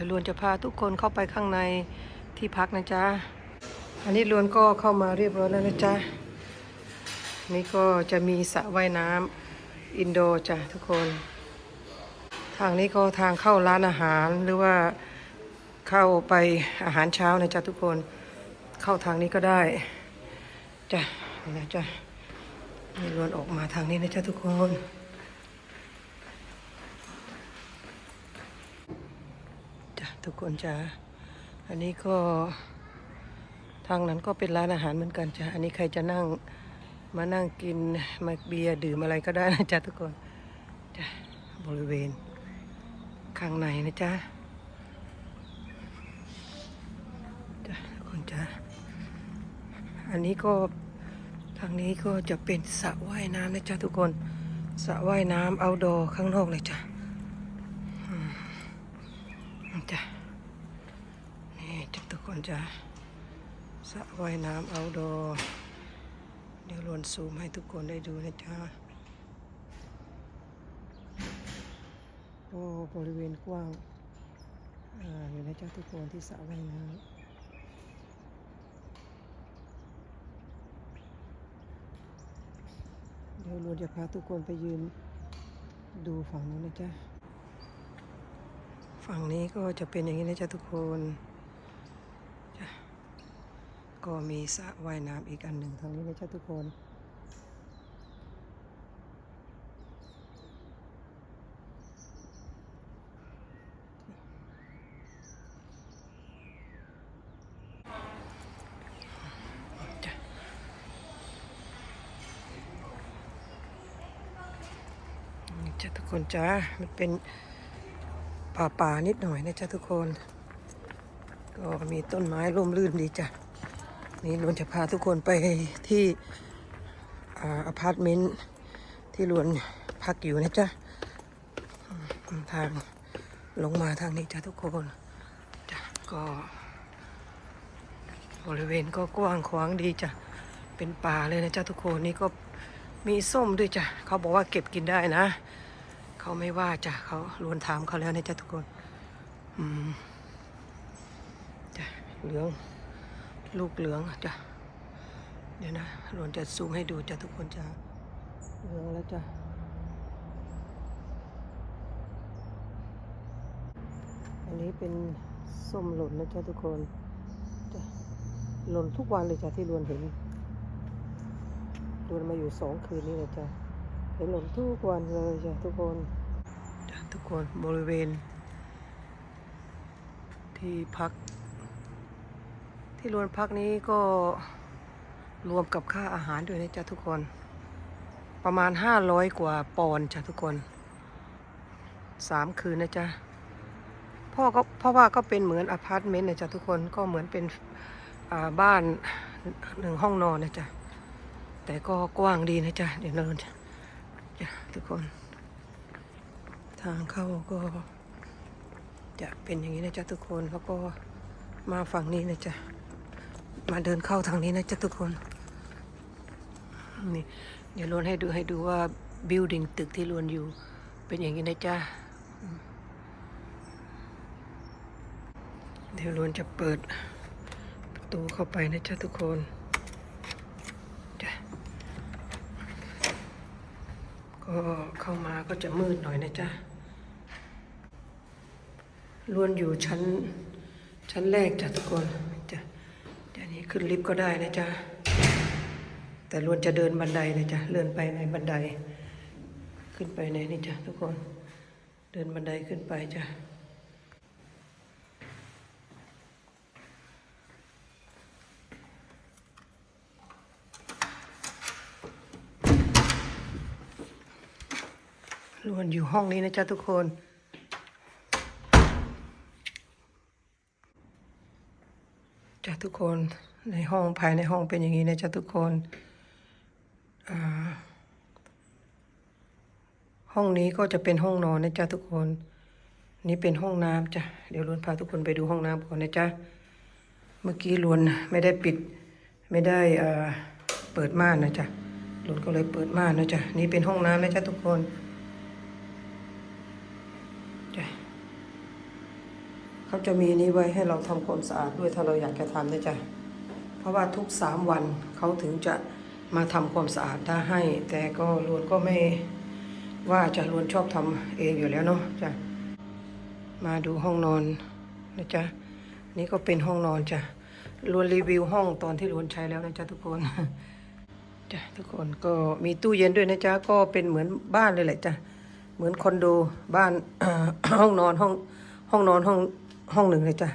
ดี๋ยวลวนจะพาทุกคนเข้าไปข้างในที่พักนะจ๊ะ อันนี้ลวนก็เข้ามาเรียบร้อยแล้วนะจ๊ะ นี่ก็จะมีสระว่ายน้ำอินโดจ้ะทุกคน ทางนี้ก็ทางเข้าร้านอาหารหรือว่าเข้าไปอาหารเช้านะจ๊ะทุกคน เข้าทางนี้ก็ได้จ้ะนี่นะจ๊ะนี่ลวนออกมาทางนี้นะจ๊ะทุกคน จ้ะ ทุกคนจ้ะอันนี้ก็ทางนั้นก็เป็นร้านอาหารเหมือนกันจ้ะอันนี้ใครจะนั่งมานั่งกินมาเบียร์ดื่มอะไรก็ได้นะจ๊ะทุกคนจ้ะบริเวณข้างในนะจ๊ะจ้ะทุกคนจ้ะอันนี้ก็ทางนี้ก็จะเป็นสระว่ายน้ำนะจ๊ะทุกคนสระว่ายน้ำเอาดอข้างนอกเลยจ้ะจ้ะ นี่จ้ะทุกคนจะสระว่ายน้ำเอาดอเดี๋ยวลวนซูมให้ทุกคนได้ดูนะจ๊ะโอ้บริเวณกว้างอ่าอยู่นะจ๊ะทุกคนที่สระว่ายน้ำเดี๋ยวลวนจะพาทุกคนไปยืนดูฝั่งนู้นนะจ๊ะ ฝั่งนี้ก็จะเป็นอย่างนี้นะจ๊ะทุกคน ก็มีสระว่ายน้ำอีกอันหนึ่งทางนี้นะจ๊ะทุกคน จ้ะนี่จ้ะทุกคนจ้า มันเป็นป่าป่านิดหน่อยนะจ๊ะทุกคน ก็มีต้นไม้ร่มรื่นดีจ้ะ นี่ลวนจะพาทุกคนไปที่อาอพาร์ตเมนต์ที่ลวนพักอยู่นะจ๊ะ ทางลงมาทางนี้จ้ะทุกคนจ้ะก็บริเวณก็กว้างขวางดีจ้ะ เป็นป่าเลยนะจ๊ะทุกคนนี่ก็มีส้มด้วยจ้ะ เขาบอกว่าเก็บกินได้นะ เขาไม่ว่าจ้ะเขาลวนถามเขาแล้วนะจ๊ะทุกคน อืมจ้ะเหลือง ลูกเหลืองจ้ะเดี๋ยวนะลวนจะซูมให้ดูจ้ะทุกคนจ้ะเหลืองแล้วจ้ะอันนี้เป็นส้มหล่นนะจ๊ะทุกคนจ้ะหล่นทุกวันเลยจ้ะที่ลวนเห็นลวนมาอยู่สองคืนนี้เลยจ้ะเห็นหล่นทุกวันเลยจ้ะทุกคนจ้ะทุกคนบริเวณ ที่พัก ที่รวนพักนี้ก็รวมกับค่าอาหารด้วยนะจ๊ะทุกคน ประมาณห้าร้อยกว่าปอนจ้ะทุกคนสามคืนนะจ๊ะพ่อก็เพราะว่าก็เป็นเหมือนอพาร์ตเมนต์นะจ๊ะทุกคนก็เหมือนเป็นบ้านหนึ่งห้องนอนนะจ๊ะแต่ก็กว้างดีนะจ๊ะเดี๋ยวเราจะจ้ะทุกคน ทางเข้าก็จะเป็นอย่างนี้นะจ๊ะทุกคนเขาก็มาฝั่งนี้นะจ๊ะ มาเดินเข้าทางนี้นะจ๊ะทุกคนนี่เดี๋ยวลวนให้ดูให้ดูว่าบิลดิ่งตึกที่ลวนอยู่เป็นอย่างนี้นะจ๊ะเดี๋ยวลวนจะเปิดประตูเข้าไปนะจ๊ะทุกคนจ้ะก็เข้ามาก็จะมืดหน่อยนะจ๊ะล้วนอยู่ชั้นชั้นแรกจ้ะทุกคน นี้ขึ้นลิฟต์ก็ได้นะจ๊ะ แต่ล้วนจะเดินบันไดนะจ๊ะเลื่อนไปในบันได ขึ้นไปในนี่จ้ะทุกคน เดินบันไดขึ้นไปจ้ะล้วนอยู่ห้องนี้นะจ๊ะทุกคน จ้ะทุกคนในห้องภายในห้องเป็นอย่างนี้นะจ๊ะทุกคนห้องนี้ก็จะเป็นห้องนอนนะจ๊ะทุกคน นี่เป็นห้องน้ำจ้ะเดี๋ยวล้วนพาทุกคนไปดูห้องน้ำก่อนนะจ๊ะเมื่อกี้ล้วนไม่ได้ปิดไม่ได้เปิดม่านนะจ๊ะล้วนก็เลยเปิดม่านนะจ๊ะนี่เป็นห้องน้ำนะจ๊ะทุกคน จ้ะ เขาจะมีนี้ไว้ให้เราทำความสะอาดด้วยถ้าเราอยากจะทำนะจ๊ะเพราะว่าทุกสามวันเขาถึงจะมาทำความสะอาดได้ให้ แต่ก็ลวนก็ไม่ว่าจะลวนชอบทำเองอยู่แล้วเนาะจ้ะมาดูห้องนอนนะจ๊ะนี่ก็เป็นห้องนอนจ้ะลวนรีวิวห้องตอนที่ลวนใช้แล้วนะจ๊ะทุกคนจ้ะทุกคนก็มีตู้เย็นด้วยนะจ๊ะก็เป็นเหมือนบ้านเลยแหละจ้ะเหมือนคอนโดบ้านห้องนอนห้องห้องนอนห้อง ห้องหนึ่งเลยจ้ะ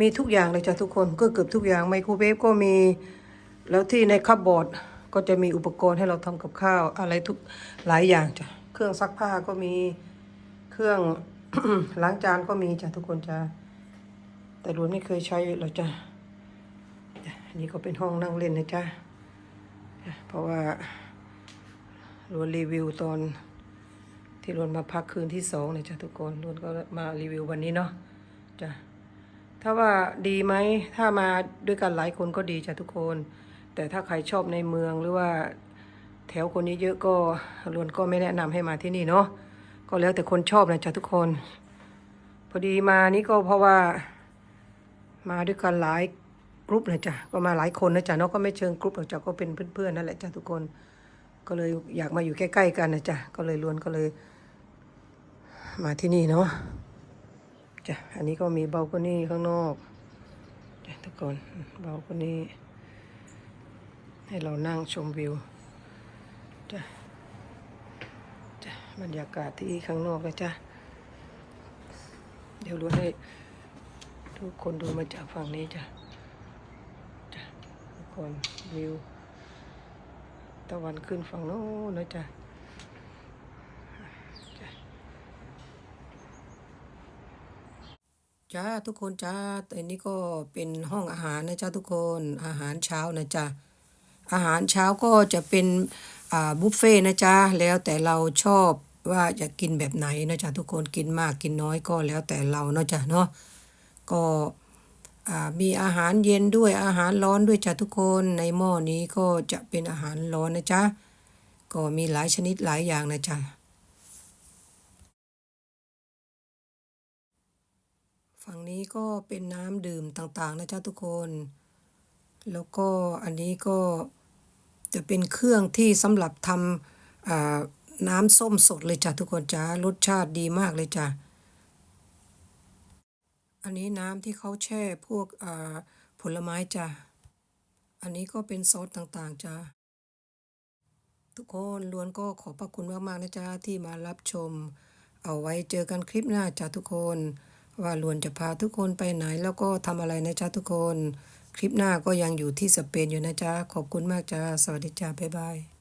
มีทุกอย่างเลยจ้ะทุกคนก็เกือบทุกอย่างไมโครเวฟก็มีแล้วที่ในคัพบอร์ดก็จะมีอุปกรณ์ให้เราทำกับข้าวอะไรทุกหลายอย่างจ้ะเครื่องซักผ้าก็มีเครื่องล้างจานก็มีจ้ะทุกคนจ้ะแต่ล้วนไม่เคยใช้หรอกจ้ะอันนี้ก็เป็นห้องนั่งเล่นนะจ๊ะจ้ะเพราะว่าล้วนรีวิวตอนที่ล้วนมาพักคืนที่สองเนี่ยจ้ะทุกคนล้วนก็มารีวิววันนี้เนาะ จ้ะถ้าว่าดีไหมถ้ามาด้วยกันหลายคนก็ดีจ้ะทุกคน แต่ถ้าใครชอบในเมืองหรือว่าแถวคนเยอะๆก็รวนก็ไม่แนะนำให้มาที่นี่เนาะก็แล้วแต่คนชอบนะจ้ะทุกคน พอดีมานี่ก็เพราะว่า มาด้วยกันหลายกรุ๊ปนะจ้ะก็มาหลายคนนะจ๊ะเนาะก็ไม่เชิงกรุ๊ปหรอกจ้ะก็เป็นเพื่อนๆนั่นแหละจ้ะทุกคน ก็เลยอยากมาอยู่ใกล้ๆกันนะจ๊ะก็เลยรวนก็เลย มาที่นี่เนาะ จ้ะอันนี้ก็มีเบลคอนี่ข้างนอกจ้ะทุกคนเบลคอนี่ให้เรานั่งชมวิวจ้ะจ้ะบรรยากาศที่ข้างนอกนะจ้ะเดี๋ยวรู้ให้ทุกคนดูมาจากฝั่งนี้จ้ะจ้ะทุกคนวิวตะวันขึ้นฝั่งโน้นนะจ้ะ จ้าทุกคนจ้าแต่นี้ก็เป็นห้องอาหารนะจ้าทุกคนอาหารเช้านะจ้าอาหารเช้าก็จะเป็นอ่าบุฟเฟ่ต์นะจ้าแล้วแต่เราชอบว่าจะกินแบบไหนนะจ้าทุกคนกินมากกินน้อยก็แล้วแต่เราเนาะจ้าเนาะก็อ่ามีอาหารเย็นด้วยอาหารร้อนด้วยจ้าทุกคนในหม้อนี้ก็จะเป็นอาหารร้อนนะจ้าก็มีหลายชนิดหลายอย่างนะจ้า ฝั่งนี้ก็เป็นน้ำดื่มต่างๆนะจ๊ะทุกคน แล้วก็อันนี้ก็จะเป็นเครื่องที่สำหรับทำน้ำส้มสดเลยจ้ะทุกคนจ้ารสชาติดีมากเลยจ้ะอันนี้น้ำที่เขาแช่พวกผลไม้จ้ะอันนี้ก็เป็นซอสต่างๆจ้ะทุกคนล้วนก็ขอบพระคุณมากๆนะจ๊ะที่มารับชม เอาไว้เจอกันคลิปหน้าจ้ะทุกคน ว่าลวนจะพาทุกคนไปไหนแล้วก็ทำอะไรนะจ๊ะทุกคน คลิปหน้าก็ยังอยู่ที่สเปนอยู่นะจ๊ะ ขอบคุณมากจ้า สวัสดีจ้า บ๊ายบาย